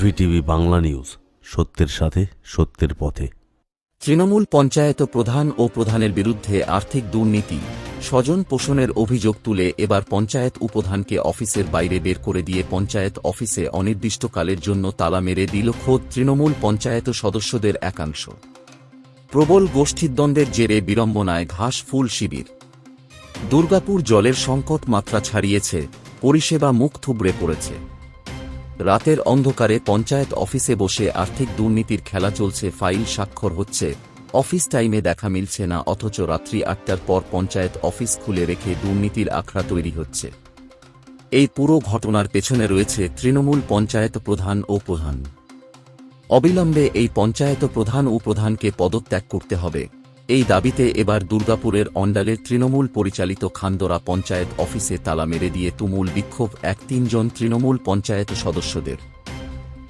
VTV Bangla news, সত্যের সাথে, সত্যের পথে। তৃণমূল পঞ্চায়েত প্রধান ও প্রধানের বিরুদ্ধে আর্থিক দুর্নীতি, স্বজন পোষণের অভিযোগ তুলে এবার পঞ্চায়েত উপধানকে অফিসের বাইরে বের করে দিয়ে পঞ্চায়েত অফিসে অনির্দিষ্টকালের জন্য তালা মেরে দিল খোদ তৃণমূল পঞ্চায়েত সদস্যদের একাংশ। প্রবল গোষ্ঠীদ্বন্দ্বের জেরে বিড়ম্বনায় ঘাস ফুল শিবির। দুর্গাপুর জলের সংকট মাত্রা ছাড়িয়েছে, পরিষেবা মুখ থুবড়ে পড়েছে। রাতের অন্ধকারে পঞ্চায়েত অফিসে বসে আর্থিক দুর্নীতির খেলা চলছে, ফাইল স্বাক্ষর হচ্ছে। অফিস টাইমে দেখা মিলছে না, অথচ রাত্রি আটটার পর পঞ্চায়েত অফিস খুলে রেখে দুর্নীতির আখড়া তৈরি হচ্ছে। এই পুরো ঘটনার পেছনে রয়েছে তৃণমূল পঞ্চায়েত প্রধান ও প্রধান। অবিলম্বে এই পঞ্চায়েত প্রধান ও প্রধানকে পদত্যাগ করতে হবে। এই দাবিতে এবার দুর্গাপুরের অন্ডালের তৃণমূল পরিচালিত খান্দরা পঞ্চায়েত অফিসে তালা মেরে দিয়ে তুমুল বিক্ষোভ এক তিনজন তৃণমূল পঞ্চায়েত সদস্যদের।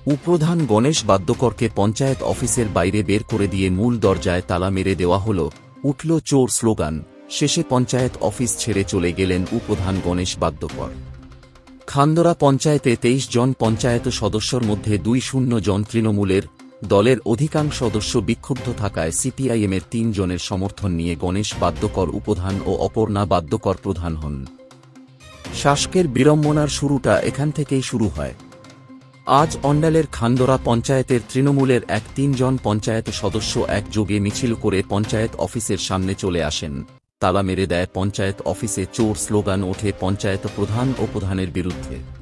উপপ্রধান গণেশ বাদ্যকরকে পঞ্চায়েত অফিসের বাইরে বের করে দিয়ে মূল দরজায় তালা মেরে দেওয়া হল, উঠল চোর স্লোগান, শেষে পঞ্চায়েত অফিস ছেড়ে চলে গেলেন উপপ্রধান গণেশ বাদ্যকর। খান্দরা পঞ্চায়েতে তেইশ জন পঞ্চায়েত সদস্যর মধ্যে দুই শূন্য জন তৃণমূলের দলের অধিকাংশ সদস্য বিক্ষুব্ধ থাকায় সিপিআইএমের তিন জনের সমর্থন নিয়ে গণেশ বাদ্যকর উপধান ও অপর্ণা বাদ্যকর প্রধান হন। শাসকের বিড়ম্বনার শুরুটা এখান থেকেই শুরু হয়। আজ অন্ডালের খান্দরা পঞ্চায়েতের তৃণমূলের এক তিনজন পঞ্চায়েত সদস্য একযোগে মিছিল করে পঞ্চায়েত অফিসের সামনে চলে আসেন। তালা মেরে দেয় পঞ্চায়েত অফিসে চোর স্লোগান ওঠে পঞ্চায়েত প্রধান ও প্রধানের বিরুদ্ধে।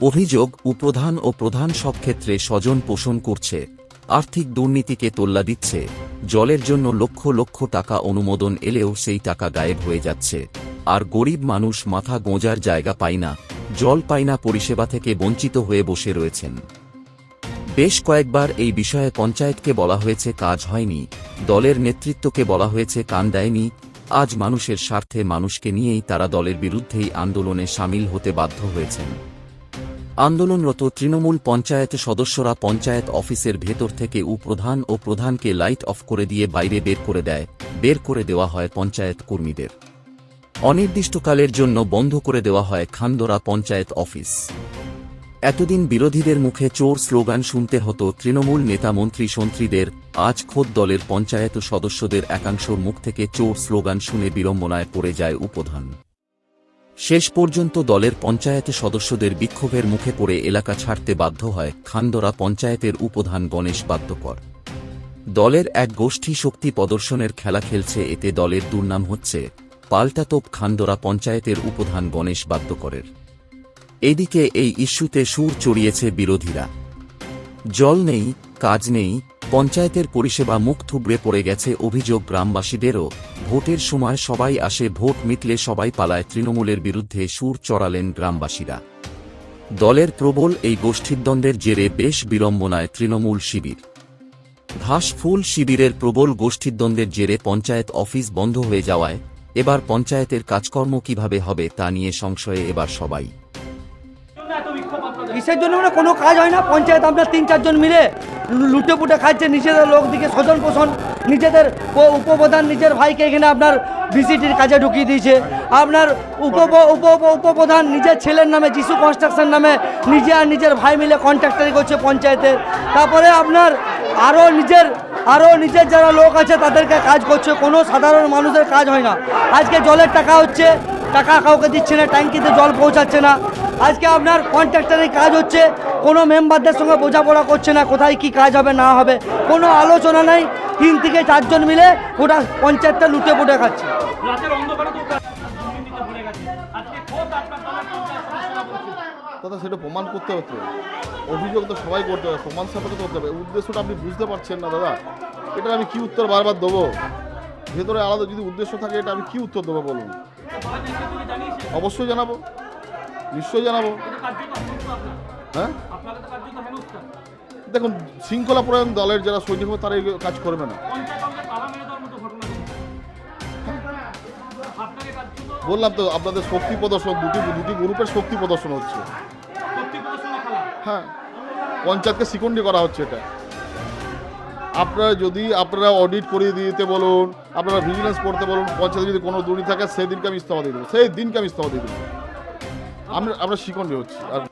অভিযোগ উপপ্রধান ও প্রধান সব ক্ষেত্রে স্বজন পোষণ করছে। আর্থিক দুর্নীতিকে তোল্লা দিচ্ছে। জলের জন্য লক্ষ লক্ষ টাকা অনুমোদন এলেও সেই টাকা গায়েব হয়ে যাচ্ছে। আর গরিব মানুষ মাথা গোঁজার জায়গা পায় না, জল পায় না পরিষেবা থেকে বঞ্চিত হয়ে বসে রয়েছেন। বেশ কয়েকবার এই বিষয়ে পঞ্চায়েতকে বলা হয়েছে কাজ হয়নি, দলের নেতৃত্বকে বলা হয়েছে কান দেয়নি, আজ মানুষের স্বার্থে মানুষকে নিয়েই তারা দলের বিরুদ্ধেই আন্দোলনে সামিল হতে বাধ্য হয়েছেন। আন্দোলনরত তৃণমূল পঞ্চায়েত সদস্যরা পঞ্চায়েত অফিসের ভেতর থেকে উপপ্রধান ও প্রধানকে লাইট অফ করে দিয়ে বাইরে বের করে দেয়, বের করে দেওয়া হয় পঞ্চায়েত কর্মীদের। অনির্দিষ্টকালের জন্য বন্ধ করে দেওয়া হয় খান্দরা পঞ্চায়েত অফিস। এতদিন বিরোধীদের মুখে চোর স্লোগান শুনতে হতো তৃণমূল নেতা মন্ত্রী সন্ত্রীদের, আজ খোদ দলের পঞ্চায়েত সদস্যদের একাংশ মুখ থেকে চোর স্লোগান শুনে বিড়ম্বনায় পড়ে যায় উপধান। শেষ পর্যন্ত দলের পঞ্চায়েত সদস্যদের বিক্ষোভের মুখে পড়ে এলাকা ছাড়তে বাধ্য হয় খান্দরা পঞ্চায়েতের উপধান গণেশ বাদ্যকর। দলের এক গোষ্ঠী শক্তি প্রদর্শনের খেলা খেলছে, এতে দলের দুর্নাম হচ্ছে পাল্টাতোপ খান্দরা পঞ্চায়েতের উপধান গণেশ বাদ্যকরের। এদিকে এই ইস্যুতে সুর চড়িয়েছে বিরোধীরা। জল নেই, কাজ নেই পঞ্চায়েতের পরিষেবা মুখ থুবড়ে পড়ে গেছে অভিযোগ গ্রামবাসীদেরও। ভোটের সময় সবাই আসে, ভোট মিটলে সবাই পালায়, তৃণমূলের বিরুদ্ধে সুর চড়ালেন গ্রামবাসীরা। দলের প্রবল এই গোষ্ঠীদ্বন্দ্বের জেরে বেশ বিড়ম্বনায় তৃণমূল শিবির। ঘাসফুল শিবিরের প্রবল গোষ্ঠীদ্বন্দ্বের জেরে পঞ্চায়েত অফিস বন্ধ হয়ে যাওয়ায়, এবার পঞ্চায়েতের কাজকর্ম কীভাবে হবে তা নিয়ে সংশয়ে এবার সবাই। কিসের জন্য মানে কোনো কাজ হয় না। পঞ্চায়েত আপনার তিন, চারজন মিলে লুটে পুটে খাচ্ছে, নিজেদের লোক দিকে স্বজন পোষণ, নিজেদের উপপ্রধান নিজের ভাইকে এখানে আপনার ভিসিটির কাজে ঢুকিয়ে দিয়েছে। আপনার উপ উপ উপপ্রধান নিজের ছেলের নামে, যিশু কনস্ট্রাকশন নামে নিজে আর নিজের ভাই মিলে কন্ট্রাক্টারি করছে পঞ্চায়েতের। তারপরে আপনার আরও নিজের আরও নিজের যারা লোক আছে তাদেরকে কাজ করছে। কোনো সাধারণ মানুষের কাজ হয় না। আজকে জলের টাকা হচ্ছে টাকা কাউকে দিচ্ছে না ট্যাঙ্কিতে জল পৌঁছাচ্ছে না। আজকে আপনার কন্ট্রাক্টরের কাজ হচ্ছে কোনো মেম্বারদের সঙ্গে বোঝাপড়া করছে না কোথায় কি কাজ হবে না হবে। কোনো আলোচনা নাই তিন থেকে চারজন মিলে গোটা পঞ্চায়েতটা লুটে পুটে খাচ্ছে। দাদা সেটা প্রমাণ করতে হতো অভিযোগ তো সবাই করতে হবে প্রমাণ সাপেক্ষে করতে হবে। উদ্দেশ্যটা আপনি বুঝতে পারছেন না দাদা। এটা আমি কি উত্তর বারবার দেবো? ভেতরে আলাদা যদি উদ্দেশ্য থাকে এটা আমি কি উত্তর দেবো বলুন? অবশ্যই জানাব। নিশ্চয়ই জানাব। হ্যাঁ? দেখুন শৃঙ্খলা প্রয়োজন দলের যারা সৈনিক হবে তারা কাজ করবে না। বললাম তো আপনাদের শক্তি প্রদর্শন দুটি দুটি গ্রুপের শক্তি প্রদর্শন হচ্ছে। হ্যাঁ। পঞ্চায়েতকে শিকন্ডি করা হচ্ছে এটা। আপনারা যদি, আপনারা অডিট করিয়ে দিতে বলুন, আপনারা ভিজিলেন্স করতে বলুন, পঞ্চায়েতে যদি কোনো দুর্নীতি থাকে সেই দিনকে আমি ইস্তফা দিয়ে দেবো সেই দিনকে আমি ইস্তফা দিয়ে দেবো। আমরা আমরা শিকন্ডে হচ্ছি, আর